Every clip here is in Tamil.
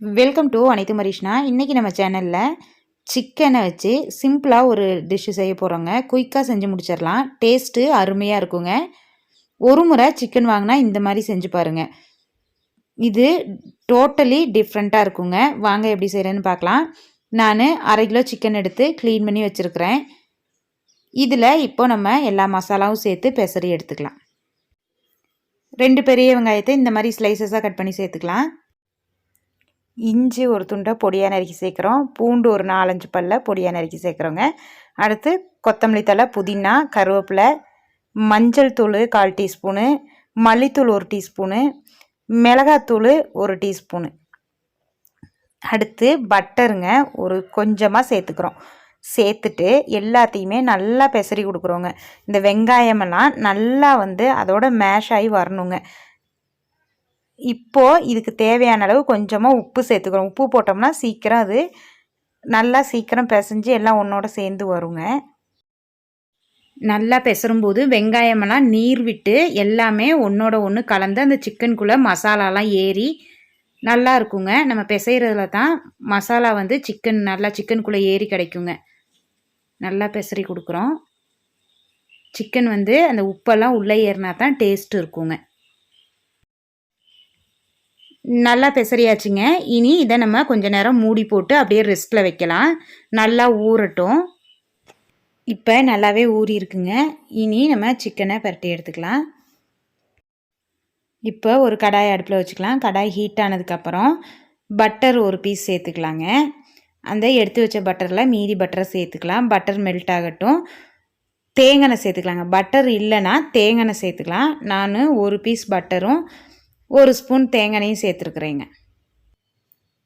வெல்கம் டு அனைத்து மரிஷ்னா. இன்றைக்கி நம்ம சேனலில் சிக்கனை வச்சு சிம்பிளாக ஒரு டிஷ்ஷு செய்ய போகிறோங்க குயிக்காக செஞ்சு முடிச்சிடலாம். டேஸ்ட்டு அருமையாக இருக்குங்க. ஒரு முறை சிக்கன் வாங்கினா இந்த மாதிரி செஞ்சு பாருங்கள் இது டோட்டலி டிஃப்ரெண்ட்டாக இருக்குங்க. வாங்க எப்படி செய்கிறேன்னு பார்க்கலாம். நான் அரை கிலோ சிக்கன் எடுத்து க்ளீன் பண்ணி வச்சுருக்கிறேன். இதில் இப்போ நம்ம எல்லா மசாலாவும் சேர்த்து பெசரி எடுத்துக்கலாம். ரெண்டு பெரிய வெங்காயத்தை இந்த மாதிரி ஸ்லைசஸாக கட் பண்ணி சேர்த்துக்கலாம். இஞ்சி ஒரு துண்டை பொடியாக நறுக்கி சேர்க்குறோம். பூண்டு ஒரு நாலஞ்சு பல்ல பொடியாக நறுக்கி சேர்க்குறோங்க. அடுத்து கொத்தமல்லி தலை புதினா கருவேப்பிலை மஞ்சள் தூள் கால் டீஸ்பூனு மல்லித்தூள் ஒரு டீஸ்பூனு மிளகாத்தூள் ஒரு டீஸ்பூனு. அடுத்து பட்டருங்க ஒரு கொஞ்சமாக சேர்த்துக்கிறோம். சேர்த்துட்டு எல்லாத்தையுமே நல்லா பெசரி கொடுக்குறோங்க. இந்த வெங்காயமெல்லாம் நல்லா வந்து அதோட மேஷ் ஆகி வரணுங்க. இப்போது இதுக்கு தேவையான அளவு கொஞ்சமாக உப்பு சேர்த்துக்கிறோம் உப்பு போட்டோம்னா சீக்கிரம் அது நல்லா சீக்கிரம் பிசைஞ்சு எல்லாம் ஒன்றோட சேர்ந்து வருங்க. நல்லா பெசரும்போது வெங்காயமெல்லாம் நீர் விட்டு எல்லாமே ஒன்றோட ஒன்று கலந்து அந்த சிக்கனுக்குள்ளே மசாலாலாம் ஏறி நல்லா இருக்குங்க. நம்ம பிசைகிறதுல தான் மசாலா வந்து சிக்கன் நல்லா சிக்கனுக்குள்ளே ஏறி கிடைக்குங்க. நல்லா பெசரி கொடுக்குறோம். சிக்கன் வந்து அந்த உப்பெல்லாம் உள்ளே ஏறினா தான் டேஸ்ட் இருக்குங்க. நல்லா பெசரியாச்சுங்க இனி இதை நம்ம கொஞ்ச நேரம் மூடி போட்டு அப்படியே ரெஸ்ட்டில் வைக்கலாம். நல்லா ஊறட்டும். இப்போ நல்லாவே ஊறி இருக்குங்க. இனி நம்ம சிக்கனை பரட்டி எடுத்துக்கலாம். இப்போ ஒரு கடாய் அடுப்பில் வச்சுக்கலாம். கடாய் ஹீட் ஆனதுக்கப்புறம் பட்டர் ஒரு பீஸ் சேர்த்துக்கலாங்க. அந்த எடுத்து வச்ச பட்டரில் மீதி பட்டரை சேர்த்துக்கலாம். பட்டர் மெல்ட் ஆகட்டும். தேங்காய் சேர்த்துக்கலாங்க. பட்டர் இல்லைன்னா தேங்காய் சேர்த்துக்கலாம். நான் ஒரு பீஸ் பட்டரும் ஒரு ஸ்பூன் தேங்காயும் சேர்த்துருக்குறேங்க.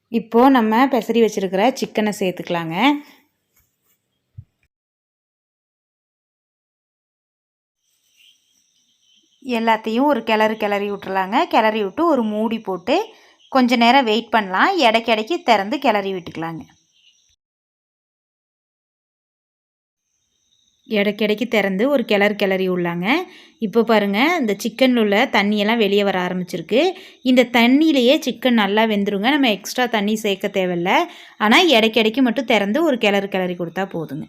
இப்போது நம்ம பெசரி வச்சுருக்கிற சிக்கனை சேர்த்துக்கலாங்க. எல்லாத்தையும் ஒரு கிளறு கிளறி விட்டுறலாங்க. கிளறி விட்டு ஒரு மூடி போட்டு கொஞ்சம் நேரம் வெயிட் பண்ணலாம். இடைக்கு திறந்து கிளறி விட்டுக்கலாங்க. இடைக்கிடைக்கு திறந்து ஒரு கிளறு கிளறி உள்ளாங்க. இப்போ பாருங்கள் இந்த சிக்கனில் உள்ள தண்ணியெல்லாம் வெளியே வர ஆரம்பிச்சிருக்கு. இந்த தண்ணியிலையே சிக்கன் நல்லா வெந்துருங்க. நம்ம எக்ஸ்ட்ரா தண்ணி சேர்க்க தேவையில்ல. ஆனால் இடைக்கிடைக்கு மட்டும் திறந்து ஒரு கிளறு கிளறி கொடுத்தா போதுங்க.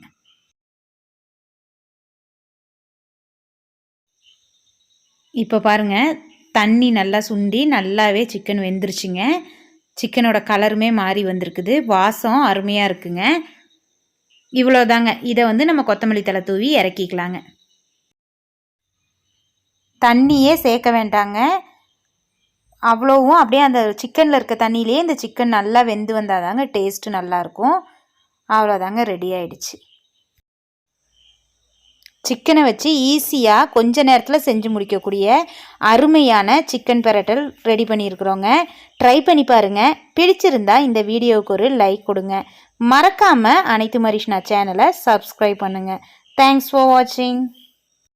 இப்போ பாருங்கள் தண்ணி நல்லா சுண்டி நல்லாவே சிக்கன் வெந்துருச்சுங்க. சிக்கனோட கலருமே மாறி வந்திருக்குது. வாசம் அருமையாக இருக்குங்க. இவ்வளோதாங்க இதை வந்து நம்ம கொத்தமல்லி தலை தூவி இறக்கிக்கலாங்க. தண்ணியே சேர்க்க வேண்டாங்க. அவ்வளோவும் அப்படியே அந்த சிக்கனில் இருக்க தண்ணியிலே இந்த சிக்கன் நல்லா வெந்து வந்தால் தாங்க டேஸ்ட்டு நல்லாயிருக்கும். அவ்வளோதாங்க ரெடி ஆயிடுச்சு. சிக்கனை வச்சு ஈஸியாக கொஞ்ச நேரத்தில் செஞ்சு முடிக்கக்கூடிய அருமையான சிக்கன் பெரட்டல் ரெடி பண்ணியிருக்கிறோங்க. ட்ரை பண்ணி பாருங்கள் பிடிச்சிருந்தா இந்த வீடியோவுக்கு ஒரு லைக் கொடுங்க. மறக்காமல் அனைத்து மரிஷ்னா சேனலை சப்ஸ்கிரைப் பண்ணுங்கள் தேங்க்ஸ் ஃபார் வாட்சிங்